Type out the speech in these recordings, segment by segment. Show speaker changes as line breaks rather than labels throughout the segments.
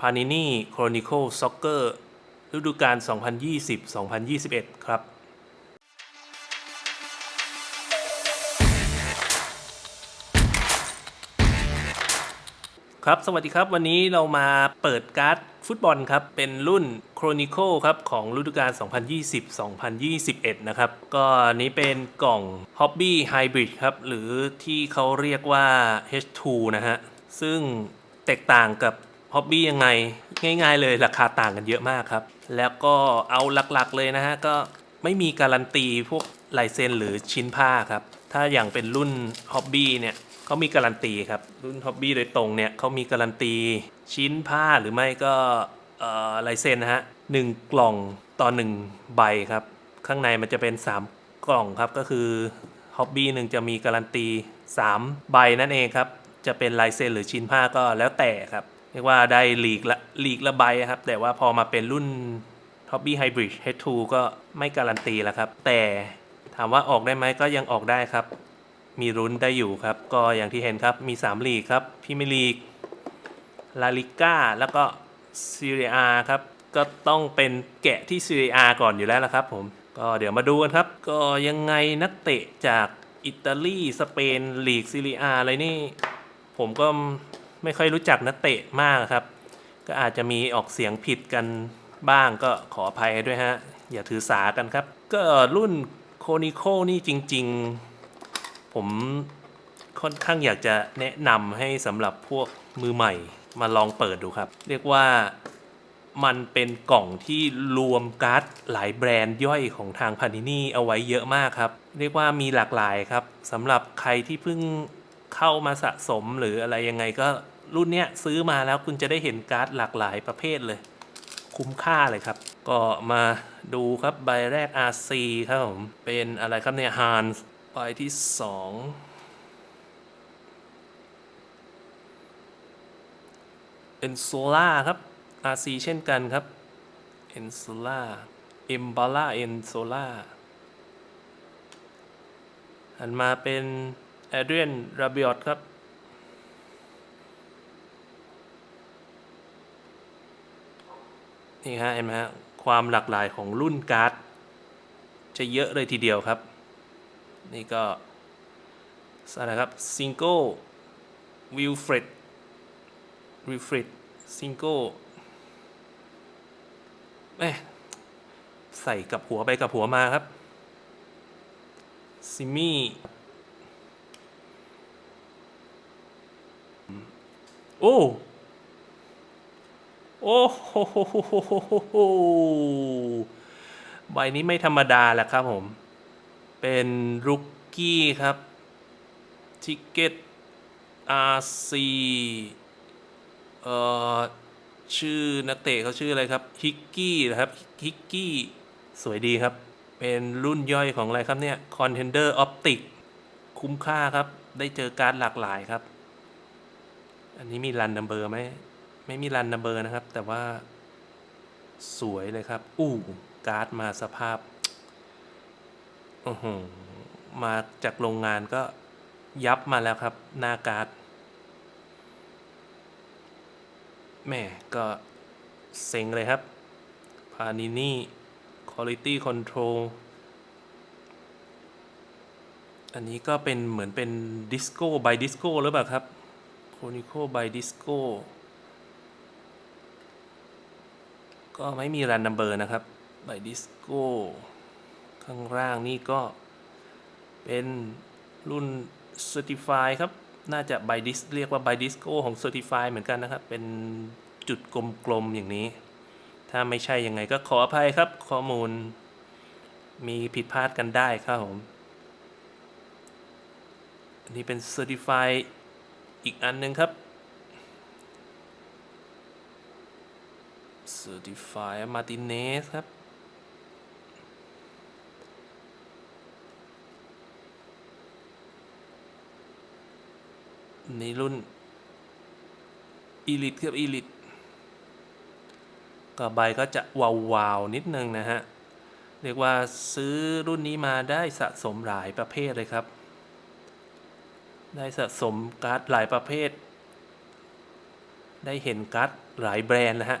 Panini Chronicle Soccer ฤดูกาล 2020-2021 ครับ ครับ สวัสดีครับ วันนี้เรามาเปิดการ์ดฟุตบอลครับ เป็นรุ่น Chronicle ครับ ของฤดูกาล 2020-2021 นะครับ ก็นนี้เป็นกล่อง Hobby Hybrid ครับ หรือที่เขาเรียกว่า H2 นะฮะ ซึ่งแตกต่างกับ Hobby ยังไงง่าย ๆ เลยราคาต่างกันเยอะมากครับ แล้วก็เอาหลักๆเลยนะฮะ ก็ไม่มีการันตีพวกลายเซ็นหรือชิ้นผ้าครับ ถ้าอย่างเป็นรุ่น Hobby เนี่ยเขามีการันตีครับ รุ่น Hobby โดยตรงเนี่ยเขามีการันตีชิ้นผ้าหรือไม่ก็เอ่อลายเซ็นนะฮะหนึ่งกล่องต่อหนึ่งใบครับ ข้างในมันจะเป็น 3 กล่องครับก็คือ Hobby หนึ่งจะมีการันตี 3 ใบนั่นเองครับ จะเป็นลายเซ็นหรือชิ้นผ้าก็แล้วแต่ครับ รียกว่าได้ลีกละลีกละใบครับ แต่ว่าพอมาเป็นรุ่น Hobby Hybrid H2 ก็ไม่การันตีแล้วครับ แต่ถามว่าออกได้ไหมก็ยังออกได้ครับ มีรุ้นได้อยู่ครับ ก็อย่างที่เห็นครับมี 3 ลีกครับพิมลีกลาลิก้าแล้วก็ซีเรียครับ ก็ต้องเป็นแกะที่ซีเรียก่อนอยู่แล้วละครับผมก็เดี๋ยวมาดูกันครับ ก็ยังไงนักเตะจากอิตาลี สเปนลีกซีเรียอะไรนี่ ผมก็ ไม่ค่อยรู้จักนักเตะมากครับ ก็อาจจะมีออกเสียงผิดกันบ้างก็ขออภัยด้วยฮะ อย่าถือสากันครับ ก็รุ่นโคนิโคนี่จริง ๆ ผมค่อนข้างอยากจะแนะนำให้สำหรับพวกมือใหม่มาลองเปิดดูครับ เรียกว่ามันเป็นกล่องที่รวมการ์ดหลายแบรนด์ย่อยของทางพานินี่เอาไว้เยอะมากครับ เรียกว่ามีหลากหลายครับสำหรับใครที่เพิ่ง เข้ามาสะสมหรืออะไรยังไงก็รุ่นเนี้ยซื้อมาแล้วคุณจะได้เห็นการ์ดหลากหลายประเภทเลย คุ้มค่าเลยครับ ก็มาดูครับใบแรก RC ครับผม เป็นอะไรครับเนี่ย Hans ใบที่ 2 เอนโซล่าครับ RC เช่นกันครับเอนโซล่าเอมบาล่าเอนโซล่าหันมาเป็น แอดเรียนราบิออตครับนี่ฮะเห็นไหมฮะความหลากหลายของรุ่นการ์ด จะเยอะเลยทีเดียวครับ นี่ก็อะไรครับซิงเกิลวิลฟร d ดวิลฟร d ดซิงเกิลเอ๊ะใส่กับหัวไปกับหัวมาครับซิมี่ โอ้โอ้โหใบนี้ไม่ธรรมดาแหละครับผม เป็นรุกกี้ครับ ทิกเก็ต RC เอ่อ ชื่อนักเตะเขาชื่ออะไรครับ ฮิกกี้นะครับ ฮิกกี้ สวยดีครับ เป็นรุ่นย่อยของอะไรครับเนี่ย Contender Optic คุ้มค่าครับ ได้เจอการ์ดหลากหลายครับ อันนี้มีรันนัมเบอร์ไหมไม่มีรันนัมเบอร์นะครับ แต่ว่าสวยเลยครับ อู้การ์ดมาสภาพอือหมาจากโรงงานก็ยับมาแล้วครับ หน้าการ์ดแม่ก็เซ็งเลยครับ พานินี่ Quality Control อันนี้ก็เป็นเหมือนเป็นดิสโก้บายดิสโก้หรือเปล่าครับ โคนิโคบดิสโก้ก็ไม่มีรันนัมเบอร์นะครับไบดิสโก้ข้างล่างนี่ก็เป็นรุ่น Certify ครับ น่าจะไบดิสเรียกว่าไบดิสโก้ของ Certify เหมือนกันนะครับ เป็นจุดกลมๆอย่างนี้ ถ้าไม่ใช่ยังไงก็ขออภัยครับ ข้อมูลมีผิดพลาดกันได้ครับผม อันนี้เป็น Certify อีกอันหนึ่งครับ Certify Martinez ครับในรุ่น Elite ครับ Elite ก็ใบก็จะวาวๆนิดนึงนะฮะ เรียกว่าซื้อรุ่นนี้มาได้สะสมหลายประเภทเลยครับ ได้สะสมการ์ดหลายประเภท ได้เห็นการ์ดหลายแบรนด์นะฮะ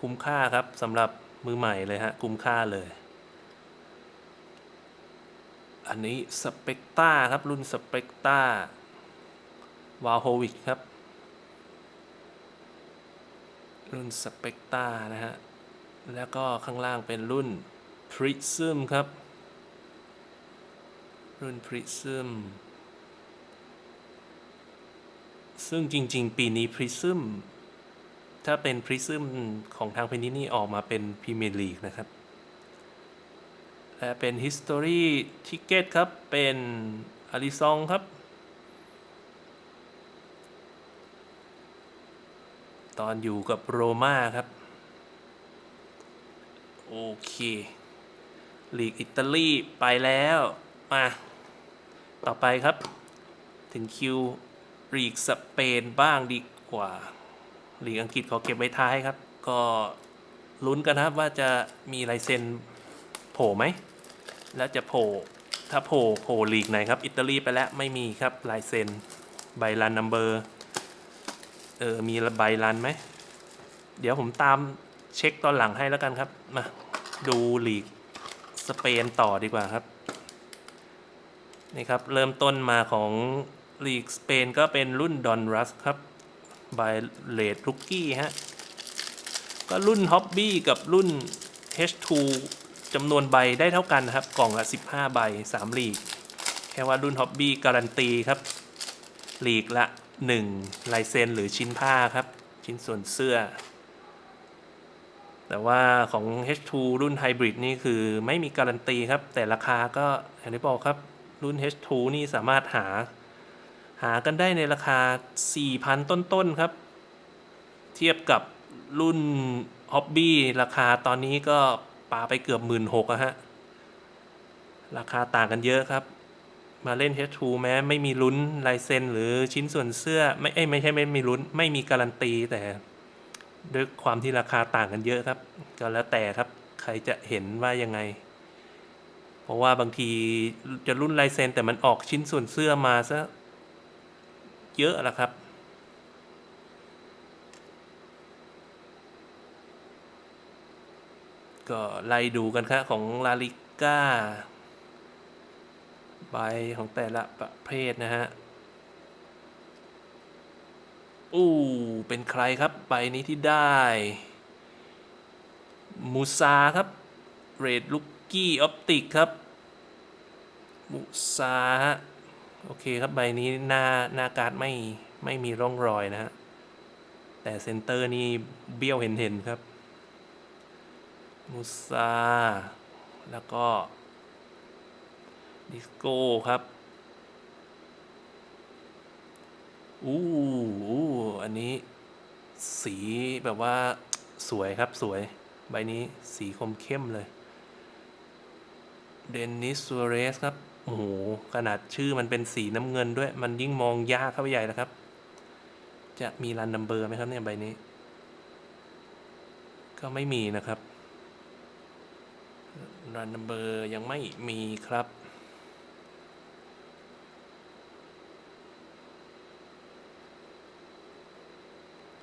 คุ้มค่าครับสำหรับมือใหม่เลยฮะ คุ้มค่าเลย อันนี้สเปกตาครับ รุ่นสเปกตาวาโฮวิกครับ รุ่นสเปกตานะฮะ แล้วก็ข้างล่างเป็นรุ่น Prism ครับ รุ่น Prism ซึ่ ซึ่งจริง ๆ ปีนี้ Prism ถ้าเป็น Prism ของทางเพนนีนี่ออกมาเป็นพรีเมียร์ลีกนะครับ และเป็น History Ticket ครับ เป็นอาริซองครับ ตอนอยู่กับโรม่าครับ โอเค ลีกอิตาลีไปแล้ว มา ต่อไปครับ ถึงคิว ลีกสเปนบ้างดีกว่าลีกอังกฤษขอเก็บไว้ท้ายครับ ก็ลุ้นกันนะครับว่าจะมีลายเซ็นโผล่ไหม แล้วจะโผล่ถ้าโผล่โผล่ลีกไหนครับ อิตาลีไปแล้วไม่มีครับลายเซ็นใบรันนัมเบอร์เออมีใบรันไหม เดี๋ยวผมตามเช็คตอนหลังให้แล้วกันครับ มาดูลีกสเปนต่อดีกว่าครับ นี่ครับ เริ่มต้นมาของ ลีกสเปนก็เป็นรุ่นดอนรัสครับบายเลดลุกกี้ฮะ ก็รุ่นฮ็อบบี้กับรุ่น H2 จำนวนใบได้เท่ากันนะครับ กล่องละ 15 ใบ 3 ลีก แค่ว่ารุ่นฮ็อบบี้การันตีครับ ลีกละ 1 ลายเซ็นหรือชิ้นผ้าครับ ชิ้นส่วนเสื้อ แต่ว่าของ H2 รุ่นไฮบริดนี่คือไม่มีการันตีครับ แต่ราคาก็อย่างที่บอกครับ รุ่น H2 นี่สามารถหา หากันได้ในราคา 4,000 ต้นๆครับ เทียบกับรุ่นฮอบบี้ราคาตอนนี้ก็ปาไปเกือบหมื่นหกอะฮะ ราคาต่างกันเยอะครับ มาเล่น H2 แม้ไม่มีลุ้นลายเซ็นหรือชิ้นส่วนเสื้อ ไม่เอ้ไม่ใช่ไม่มีลุ้น ไม่มีการันตีแต่ด้วยความที่ราคาต่างกันเยอะครับ ก็แล้วแต่ครับใครจะเห็นว่ายังไง เพราะว่าบางทีจะรุ่นลายเซ็นแต่มันออกชิ้นส่วนเสื้อมาซะ เยอะแล้วครับก็ไล่ดูกันครับของลาลิก้าใบของแต่ละประเภทนะฮะ อู้ เป็นใครครับใบนี้ที่ได้ มูซาครับ เรดลุกกี้ออปติกครับ มูซาฮะ โอเคครับใบนี้หน้าหน้าการ์ดไม่ไม่มีร่องรอยนะฮะ แต่เซนเตอร์นี่เบี้ยวเห็นเห็นๆครับ มูซา แล้วก็ ดิสโก้ครับอู้อู้อันนี้สีแบบว่าสวยครับสวย ใบนี้สีคมเข้มเลย เดนนิสซัวเรสครับ อ้โหขนาดชื่อมันเป็นสีน้ำเงินด้วย มันยิ่งมองยากเข้าไปใหญ่แล้วครับ จะมีรันนัมเบอร์ไหมครับเนี่ยใบนี้ ก็ไม่มีนะครับรันนัมเบอร์ยังไม่มีครับ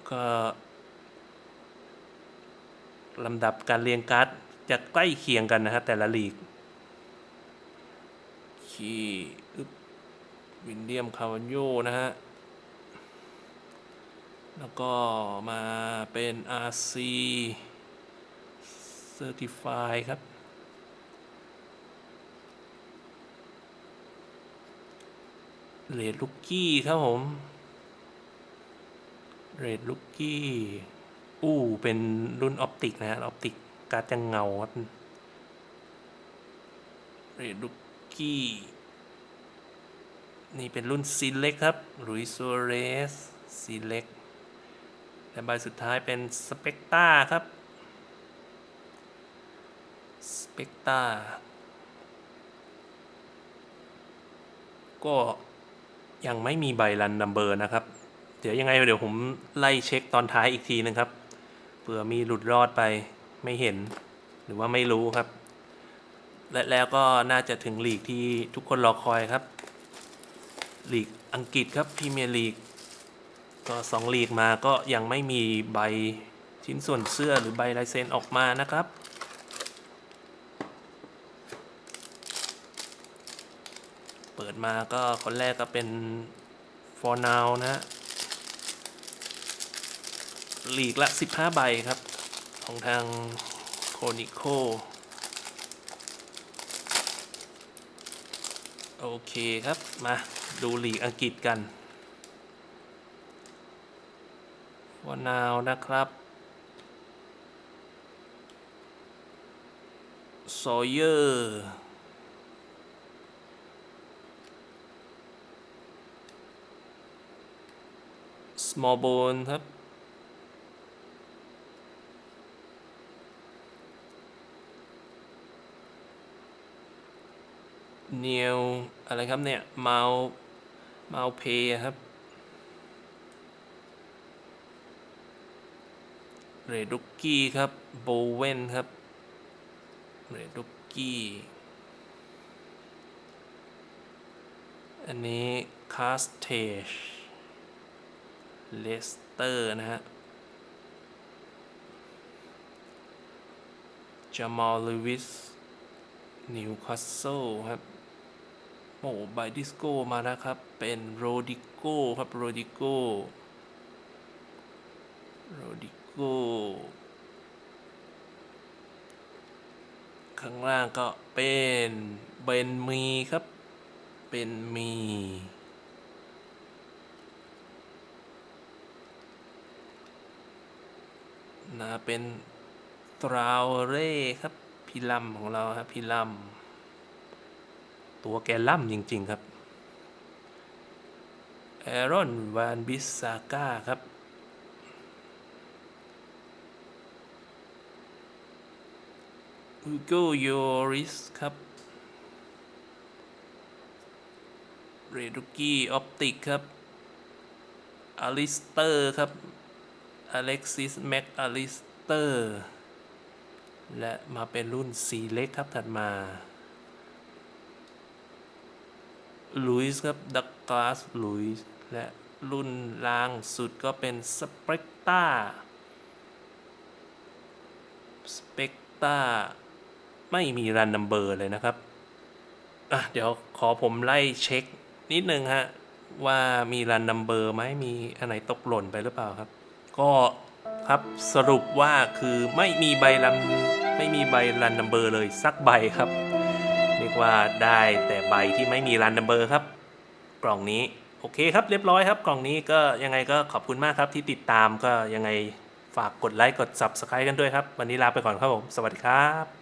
ก็ลำดับการเรียงการ์ดจะใกล้เคียงกันนะฮะแต่ละลีก ขี้อึบวินเดียมคาวันโยนะฮะ แล้วก็มาเป็น RC Certify ครับ เรดลุกกี้ครับผม เรดลุกกี้อู้เป็นรุ่นออปติกนะฮะ ออปติกการ์ดจะเงาครับ เรดลุก กี้ นี่เป็นรุ่นซีเล็กครับลุยซัวเรสซีเล็กและใบสุดท้ายเป็นสเปกตาครับสเปกตาก็ยังไม่มีใบรันนัมเบอร์นะครับ เดี๋ยวยังไงเดี๋ยวผมไล่เช็คตอนท้ายอีกทีนึงครับเผื่อมีหลุดรอดไปไม่เห็นหรือว่าไม่รู้ครับ และแล้วก็น่าจะถึงลีกที่ทุกคนรอคอยครับ ลีกอังกฤษครับพรีเมียร์ลีก ก็สองลีกมาก็ยังไม่มีใบชิ้นส่วนเสื้อหรือใบลายเซ็นออกมานะครับเปิดมาก็คนแรกก็เป็นฟอร์นาวนะฮะลีกละ 15 ใบครับ ของทางโคนิโค โอเคครับ มาดูหลีกอังกฤษกันวานาวนะครับโซเยอร์ small bone ครับ เนียวอะไรครับเนี่ยเมาเมาเพย์ครับเรดุกกี้ครับโบเวนครับเรดุกกี้อันนี้คาสเทชเลสเตอร์นะฮะจามาลลิวิสนิวคาสเซิลครับ โอ้ไบดิสโก้มาแล้วครับ เป็นโรดิโก้ครับโรดิโก้โรดิโก้ข้างล่างก็เป็นเบนมีครับ เป็นมีนะเป็นตราวเร่ครับพี่ลำของเราครับพี่ลำ ตัวแกล่ำจริง ๆ ครับแอรอนวานบิสซาก้าครับอูโกโยริสครับ เรดุกี้ออปติกครับอลิสเตอร์ครับอเล็กซิสแม็กอลิสเตอร์และมาเป็นรุ่นสีเล็กครับถัดมา ลุยส์ครับดักกลาสลุยส์และรุ่นล่างสุดก็เป็นสเปกตาสเปกตาไม่มีรันนัมเบอร์เลยนะครับ อะ เดี๋ยวขอผมไล่เช็คนิดนึงฮะ ว่ามีรันนัมเบอร์ไหมมีอันไหนตกหล่นไปหรือเปล่าครับ ก็ครับสรุปว่าคือไม่มีใบรันไม่มีใบรันนัมเบอร์เลยสักใบครับ ว่าได้แต่ใบที่ไม่มีรันนัมเบอร์ครับ กล่องนี้โอเคครับเรียบร้อยครับ กล่องนี้ก็ยังไงก็ขอบคุณมากครับที่ติดตามก็ยังไงฝากกดไลค์กด Subscribe กันด้วยครับ วันนี้ลาไปก่อนครับผม สวัสดีครับ